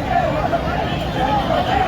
待てよ!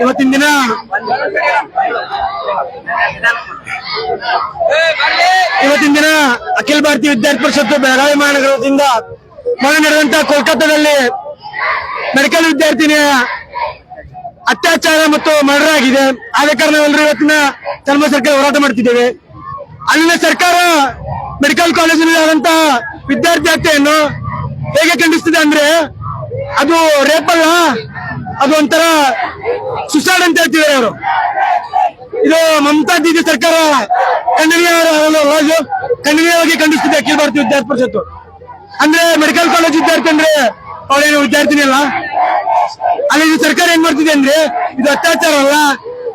ಇವತ್ತಿನ ದಿನ ಇವತ್ತಿನ ದಿನ ಅಖಿಲ ಭಾರತೀಯ ವಿದ್ಯಾರ್ಥಿ ಪರಿಷತ್ತು ಬೆಳಗಾವಿ ಮಹಾನಗರದಿಂದ ಮೊನ್ನೆ ನಡೆದಂತ ಕೋಲ್ಕತ್ತಾದಲ್ಲಿ ಮೆಡಿಕಲ್ ವಿದ್ಯಾರ್ಥಿನಿಯ ಅತ್ಯಾಚಾರ ಮತ್ತು ಮರ್ಡರ್ ಆಗಿದೆ. ಆದ ಕಾರಣ ಎಲ್ಲರೂ ಇವತ್ತಿನ ಧರ್ಮ ಸರ್ಕಾರ ಹೋರಾಟ ಮಾಡ್ತಿದ್ದೇವೆ. ಅಲ್ಲಿನ ಸರ್ಕಾರ ಮೆಡಿಕಲ್ ಕಾಲೇಜಿನಲ್ಲಿ ಆದಂತಹ ವಿದ್ಯಾರ್ಥಿ ಹತ್ಯೆಯನ್ನು ಹೇಗೆ ಖಂಡಿಸ್ತಿದೆ ಅಂದ್ರೆ ಅದು ರೇಪ್ ಅಲ್ಲ ಅದು ಒಂಥರ ಸುಸೈಡ್ ಅಂತ ಹೇಳ್ತಿದ್ದಾರೆ ಅವರು. ಇದು ಮಮತಾ ದೀದಿ ಸರ್ಕಾರ ಖಂಡನೀಯ ಖಂಡನೀಯವಾಗಿ ಖಂಡಿಸ್ತಿದೆ, ಅಖಿಲ ಭಾರತೀಯ ವಿದ್ಯಾರ್ಥಿ ಪರಿಷತ್ತು. ಅಂದ್ರೆ ಮೆಡಿಕಲ್ ಕಾಲೇಜ್ ವಿದ್ಯಾರ್ಥಿ ಅಂದ್ರೆ ಅವಳೇನು ವಿದ್ಯಾರ್ಥಿನಿ ಅಲ್ಲ. ಅಲ್ಲಿ ಇದು ಸರ್ಕಾರ ಏನ್ ಮಾಡ್ತಿದೆ ಅಂದ್ರೆ, ಇದು ಅತ್ಯಾಚಾರ ಅಲ್ಲ,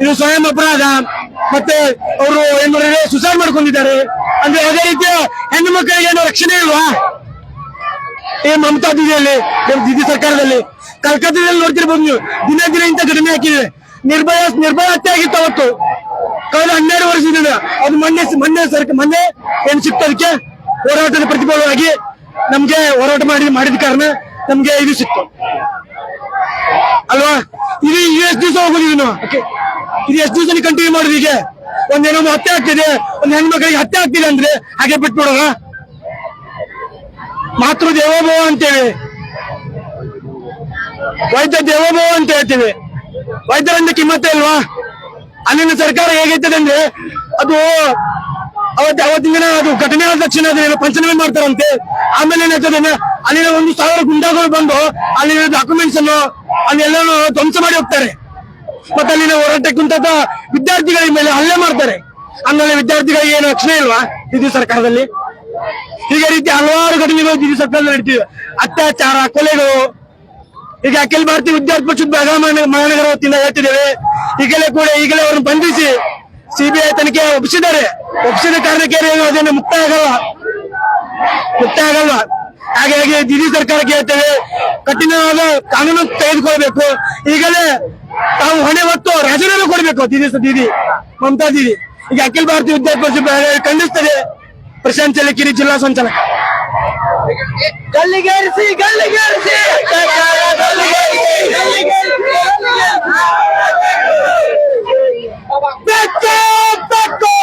ಇದು ಸ್ವಯಂ ಅಪರಾಧ. ಮತ್ತೆ ಅವರು ಏನ್ ಮಾಡಿದ್ರೆ ಸುಸೈಡ್ ಮಾಡ್ಕೊಂಡಿದ್ದಾರೆ. ಅಂದ್ರೆ ಅದೇ ರೀತಿಯ ಹೆಣ್ಣು ಮಕ್ಕಳಿಗೆ ಏನು ರಕ್ಷಣೆ ಇಲ್ವಾ? ಈ ಮಮತಾ ದೀದಿಯಲ್ಲಿ ದಿದಿ ಸರ್ಕಾರದಲ್ಲಿ. ಕಲ್ಕತ್ತಾದಲ್ಲಿ ನೋಡ್ತಿರ್ಬೋದು ನೀವು. ದಿನ ದಿನ ಇಂಥ ಘಟನೆ ಹಾಕಿದೆ ನಿರ್ಭಯ ನಿರ್ಭಯ ಹತ್ಯೆ ಆಗಿತ್ತು ಅವತ್ತು. ಕಳೆದ ಹನ್ನೆರಡು ವರ್ಷದಿಂದ ಅದು ಮೊನ್ನೆ ಮೊನ್ನೆ ಸರ್ಕಾರ ಮೊನ್ನೆ ಏನ್ ಸಿಕ್ತು ಅದಕ್ಕೆ? ಹೋರಾಟದ ಪ್ರತಿಫಲವಾಗಿ ನಮ್ಗೆ ಹೋರಾಟ ಮಾಡಿ ಮಾಡಿದ ಕಾರಣ ನಮ್ಗೆ ಇದು ಸಿಕ್ತು. ಅಲ್ವಾ? ಇದು ಎಷ್ಟು ದಿವಸ ಹೋಗೋದು ಇದು ಎಷ್ಟು ದಿವಸ ಕಂಟಿನ್ಯೂ ಈಗ ಹೀಗೆ? ಒಂದೇನೋ ಹತ್ಯೆ ಆಗ್ತಿದೆ. ಒಂದ್ ಹೆಣ್ಮಕ್ಳಿಗೆ ಹತ್ಯೆ ಆಗ್ತಿದೆ ಅಂದ್ರೆ ಹಾಗೆ ಬಿಟ್ಬಿಡೋಣ ಮಾತೃ ದೇವೋಭವ ಅಂತೇವೆ ವೈದ್ಯ ದೇವೋಭವ ಅಂತ ಹೇಳ್ತೀವಿ. ವೈದ್ಯರಿಂದ ಕಿಮ್ಮತ್ತೆ ಅಲ್ವಾ ಅಲ್ಲಿನ ಸರ್ಕಾರ ಹೇಗೈತದೆ ಅಂದ್ರೆ ಅದು ಅವತ್ತು ಅವತ್ತಿನ ದಿನ ಅದು ಘಟನೆ ಆದ ತಕ್ಷಣ ಅದೇನೋ ಪಂಚನಾಮೆ ಮಾಡ್ತಾರಂತೆ. ಆಮೇಲೆ ಏನಾಗ್ತದೆ ಅಲ್ಲಿನ ಒಂದು ಸಾವಿರ ಗುಂಡಾಗಳು ಬಂದು ಅಲ್ಲಿನ ಡಾಕ್ಯುಮೆಂಟ್ಸ್ ಅನ್ನು ಅಲ್ಲೆಲ್ಲನೂ ಧ್ವಂಸ ಮಾಡಿ ಹೋಗ್ತಾರೆ. ಮತ್ತೆ ಅಲ್ಲಿನ ಹೋರಾಟಕ್ಕೆ ಕುಂತಾದ ವಿದ್ಯಾರ್ಥಿಗಳ ಮೇಲೆ ಹಲ್ಲೆ ಮಾಡ್ತಾರೆ. ಹಂಗಲ್ಲಿ ವಿದ್ಯಾರ್ಥಿಗಳಿಗೆ ಏನು ರಕ್ಷಣೆ ಇಲ್ವಾ? ಇದು ಸರ್ಕಾರದಲ್ಲಿ? ಹೀಗೆ ರೀತಿ ಹಲವಾರು ಘಟನೆಗಳು ಜಿಲ್ಲೆ ಸರ್ಕಾರದಲ್ಲಿ ನಡೀತಿವೆ. ಅತ್ಯಾಚಾರ, ಕೊಲೆಗಳು. ಈಗ ಅಖಿಲ ಭಾರತೀಯ ವಿದ್ಯಾರ್ಥಿ ಪರಿಷತ್ ಬೆಳಗಾವಿ ಮಹಾನಗರ ವತಿಯಿಂದ ಹೇಳ್ತಿದ್ದೇವೆ. ಈಗಲೇ ಕೂಡ ಈಗಲೇ ಅವರನ್ನು ಬಂಧಿಸಿ ಸಿಬಿಐ ತನಿಖೆ ಒಪ್ಪಿಸಿದ್ದಾರೆ. ಒಪ್ಪಿಸಿದ ಕಾರಣಕ್ಕೆ ಅದನ್ನು ಮುಕ್ತ ಆಗಲ್ಲ. ಮುಕ್ತ ಆಗಲ್ಲ. ಹಾಗಾಗಿ ದಿಲ್ಲಿ ಸರ್ಕಾರಕ್ಕೆ ಹೇಳ್ತೇವೆ. ಕಠಿಣವಾದ ಕಾನೂನು ತೆಗೆದುಕೊಳ್ಬೇಕು. ಈಗಲೇ ತಾವು ಹೊಣೆ ಹೊತ್ತು ರಾಜೀನಾಮೆ ಕೊಡಬೇಕು ದೀದಿ ದೀದಿ ಮಮತಾ ದೀದಿ ಈಗ ಅಖಿಲ ಭಾರತೀಯ ವಿದ್ಯಾರ್ಥಿ ಪರಿಷತ್ ಖಂಡಿಸ್ತದೆ. ಪ್ರಶಾಂತ್ ಚಲಕಿರಿ ಜಿಲ್ಲಾ ಸಂಚಾಲಕ ಗಲ್ಲಿಗೇರಿಸಿ ಗಲ್ಲಿಗೇರಿಸಿ ಬೆಕ್ಕೆ ಬೆಕ್ಕು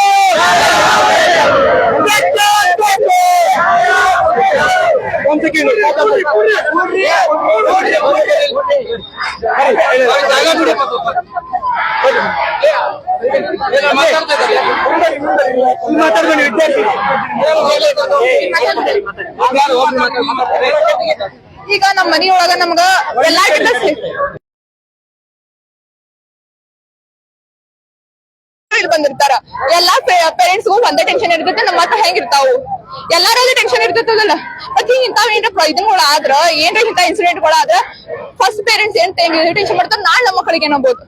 ಬೆಕ್ಕೆ ಬೆಕ್ಕು ಒಂದ್ ಸೆಕೆಂಡ್ ಮಾತಾಡ್ಕೊಂಡು ವಿದ್ಯಾರ್ಥಿ ಈಗ ನಮ್ಮ ಮನೆಯೊಳಗ ನಮ್ಗ ಎಲ್ಲಾ ಬಂದಿರ್ತಾರ. ಎಲ್ಲಾ ಪೇರೆಂಟ್ಸ್ಗೂ ಒಂದೇ ಟೆನ್ಷನ್ ಇರ್ತೈತೆ, ನಮ್ಮ ಮತ್ತ ಹೆಂಗಿರ್ತಾವು? ಎಲ್ಲಾರಲ್ಲಿ ಟೆನ್ಷನ್ ಇರ್ತೈತಲ್ಲ ಮತ್ ಹಿಂಗ್ ಇಂತಾವ್ ಏನ್ರ ಇದನ್ಗಳು ಆದ್ರ ಏನ್ರ ಇಂತ ಇನ್ಸಿಡೆಂಟ್ ಗಳಾದ್ರ ಫಸ್ಟ್ ಪೇರೆಂಟ್ಸ್ ಏನ್ ಟೆನ್ಷನ್ ಮಾಡ್ತಾರ, ನಾಳೆ ನಮ್ಮ ಮಕ್ಕಳಿಗೆ ಏನಾಗ್ಬೋದು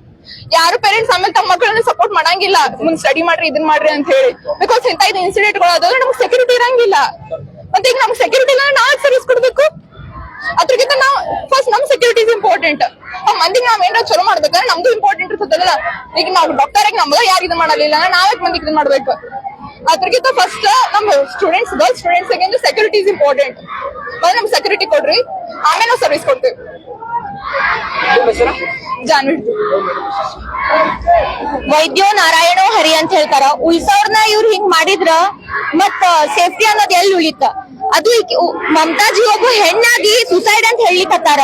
ಯಾರು ಪೇರೆಂಟ್ಸ್ ಆಮೇಲೆ ತಮ್ಮ ಮಕ್ಕಳನ್ನ ಸಪೋರ್ಟ್ ಮಾಡಂಗಿಲ್ಲ. ಮುಂದ್ ಸ್ಟಡಿ ಮಾಡ್ರಿ, ಇದನ್ ಮಾಡ್ರಿ ಅಂತ ಹೇಳಿ. ಬಿಕಾಸ್ ಇಂತ ಇದು ಇನ್ಸಿಡೆಂಟ್ಗಳು ಅದಾದ್ರೆ ನಮ್ಗೆ ಸೆಕ್ಯೂರಿಟಿ ಇರಂಗಿಲ್ಲ. ಮತ್ತೆ ಈಗ ನಮ್ಗೆ ಸೆಕ್ಯೂರಿಟಿ ಇಲ್ಲ ನಾವ್ ಸರ್ವಿಸ್ ಕೊಡ್ಬೇಕು? ಅದ್ರಗಿಂತ ನಾವ್ ಫಸ್ಟ್ ನಮ್ ಸೆಕ್ಯೂರಿಟಿ ಇಂಪಾರ್ಟೆಂಟ್ ಆ ಮಂದಿಗೆ ನಾವ್ ಏನಾರ ಚಲೋ ಮಾಡ್ಬೇಕಂದ್ರೆ ನಮ್ದು ಇಂಪಾರ್ಟೆಂಟ್ ಇರ್ತದಲ್ಲ. ಈಗ ನಾವ್ ಡಾಕ್ಟರ್ ಆಗಿ ನಮ್ಗ ಯಾರು ಇದು ಮಾಡಲಿಲ್ಲ ನಾವೇ ಮಂದಿಗೆ ಇದು ಮಾಡ್ಬೇಕು? ಅದ್ರಗಿಂತ ಫಸ್ಟ್ ನಮ್ ಸ್ಟೂಡೆಂಟ್ಸ್ ಗರ್ಲ್ಸ್ ಸ್ಟೂಡೆಂಟ್ಸ್ ಅಂದ್ರೆ ಸೆಕ್ಯೂರಿಟಿ ಇಂಪಾರ್ಟೆಂಟ್ ಮತ್ತೆ ನಮ್ ಸೆಕ್ಯೂರಿಟಿ ಕೊಡ್ರಿ, ಆಮೇಲೆ ನಾವು ಸರ್ವಿಸ್ ಕೊಡ್ತೀವಿ. ಜಾನ್ವಿ. ವೈದ್ಯೋ ನಾರಾಯಣೋ ಹರಿ ಅಂತ ಹೇಳ್ತಾರ. ಉಳ್ಸವ್ರನ್ನ ಇವ್ರು ಹಿಂಗ್ ಮಾಡಿದ್ರ ಮತ್ ಸೇಫ್ಟಿ ಅನ್ನೋದ್ ಎಲ್ಲಿ ಉಳಿತ? ಅದು ಮಮತಾಜಿ ಒಬ್ಬ ಹೆಣ್ಣಾಗಿ ಸುಸೈಡ್ ಅಂತ ಹೇಳಿಕತ್ತಾರ.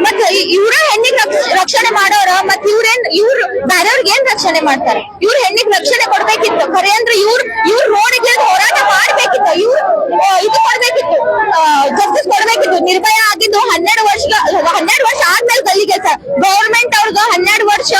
ಮತ್ ಇ- ಇವ್ರ ಹೆಣ್ಣಿಗ್ ರಕ್ಷ- ರಕ್ಷಣೆ ಮಾಡೋರ ಮತ್ ಇವ್ರೇನ್ ಇವ್ರ ಬೇರೆಯವ್ರಿಗೆ ಏನ್ ರಕ್ಷಣೆ ಮಾಡ್ತಾರ? ಇವ್ರ ಹೆಣ್ಣಿಗ್ ರಕ್ಷಣೆ ಕೊಡ್ಬೇಕಿತ್ತು. ಖರೆ ಅಂದ್ರೆ ಇವ್ರ ಇವ್ರ ರೋಡಿಗೆ ಹೋರಾಟ ಮಾಡ್ಬೇಕಿತ್ತು. ಇವ್ರ ಇದು ಕೊಡ್ಬೇಕಿತ್ತು. ಜಸ್ಟಿಸ್ ಕೊಡ್ಬೇಕಿತ್ತು. ನಿರ್ಭಯ ಆಗಿದ್ದು ಹನ್ನೆರಡು ವರ್ಷ ಹನ್ನೆರಡು ವರ್ಷ ಆದ್ಮೇಲೆ ಗಲ್ಲಿಗೆ ಸರ್ ಗೌರ್ಮೆಂಟ್ ಅವ್ರದ್ದು ಹನ್ನೆರಡು ವರ್ಷ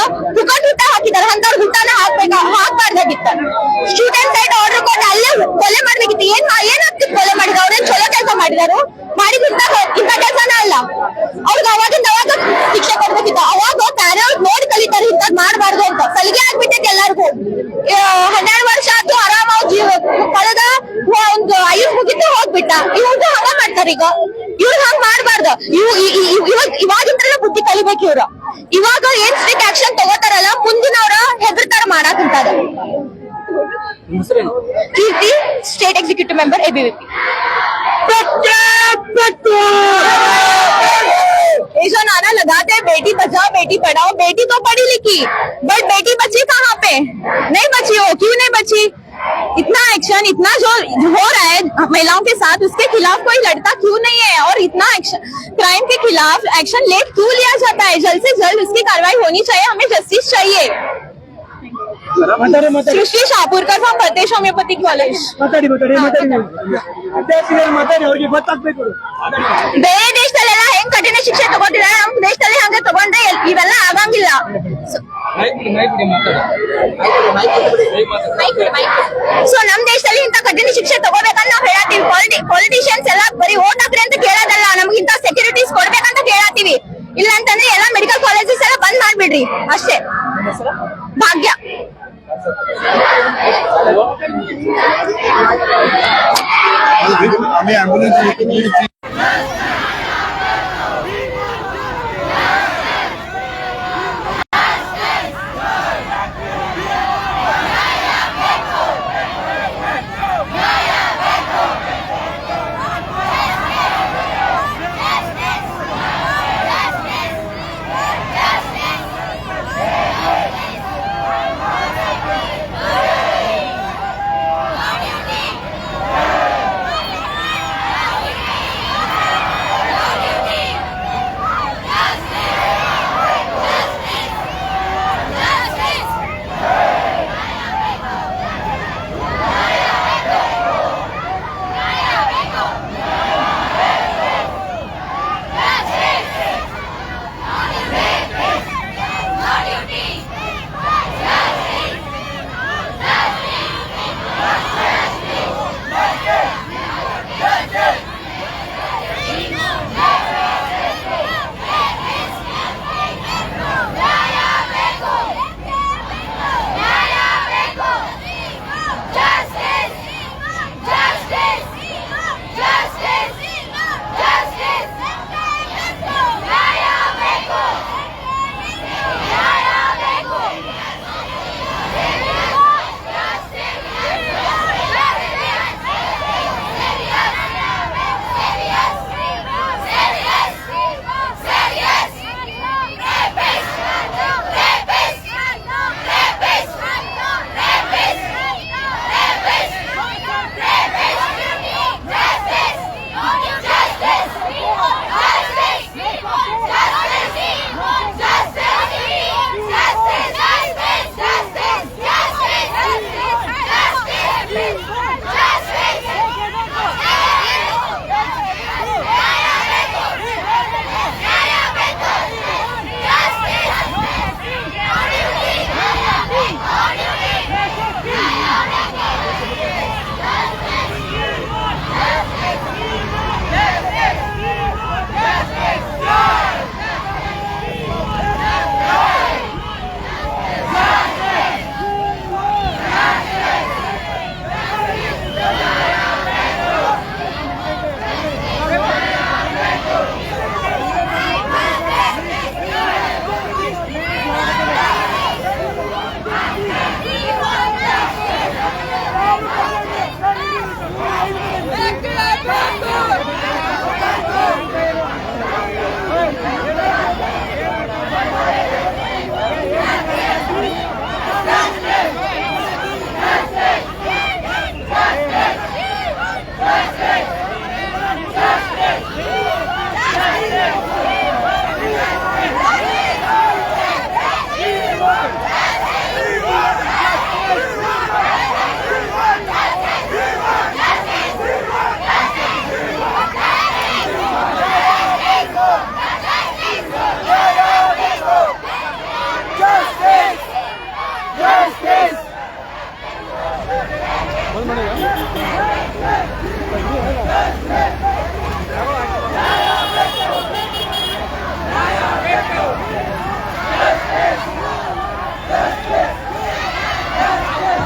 state एग्जीक्यूटिव मेंबर एबीवीपी नारा लगाते हैं बेटी बचाओ बेटी पढ़ाओ। बेटी तो पढ़ी लिखी बट बेटी बची कहाँ पे? नहीं बची हो क्यों नहीं बची? इतना एक्शन इतना जो हो रहा है महिलाओं के साथ उसके खिलाफ कोई लड़ता क्यों नहीं है? और इतना एक्शन क्राइम के खिलाफ एक्शन लेट क्यों लिया जाता है? जल्द से जल्द उसकी कार्रवाई होनी चाहिए हमें जस्टिस चाहिए। Srishti Shapurkar from Fatesh homeopathy college ಮಾತಾಡಿ ಮಾತಾಡಿ ಮಾತಾಡಿ. ಮಾತಾಡಿ ಅವ್ರಿಗೆ ಗೊತ್ತಾಗ್ಬೇಕು ಬೇರೆ ದೇಶದಲ್ಲೆಲ್ಲ ಹೆಂಗ್ ಕಠಿಣ ಶಿಕ್ಷೆ ತಗೋತಿದ್ದಾರೆ ನಮ್ ದೇಶದಲ್ಲಿ ಹಂಗೆ ತಗೊಂಡ್ರೆ ಇವೆಲ್ಲ ಆಗಂಗಿಲ್ಲ. ಸೊ ನಮ್ ದೇಶದಲ್ಲಿ ಇಂತ ಕಠಿಣ ಶಿಕ್ಷೆ ತಗೋಬೇಕಂತ ನಾವ್ ಹೇಳತ್ತೀವಿ. ಪೊಲಿಟಿಷಿಯನ್ಸ್ ಎಲ್ಲ ಬರೀ ಓಟ್ ಹಾಕ್ರಿ ಅಂತ ಕೇಳೋದಲ್ಲ. ನಮ್ಗೆ ಸೆಕ್ಯೂರಿಟೀಸ್ ಕೊಡ್ಬೇಕಂತ ಕೇಳತ್ತೀವಿ. ಇಲ್ಲ ಅಂತಂದ್ರೆ ಎಲ್ಲಾ ಮೆಡಿಕಲ್ ಕಾಲೇಜಸ್ ಎಲ್ಲ ಬಂದ್ ಮಾಡ್ಬಿಡ್ರಿ. ಅಷ್ಟೇ. भाग्या. आम्ही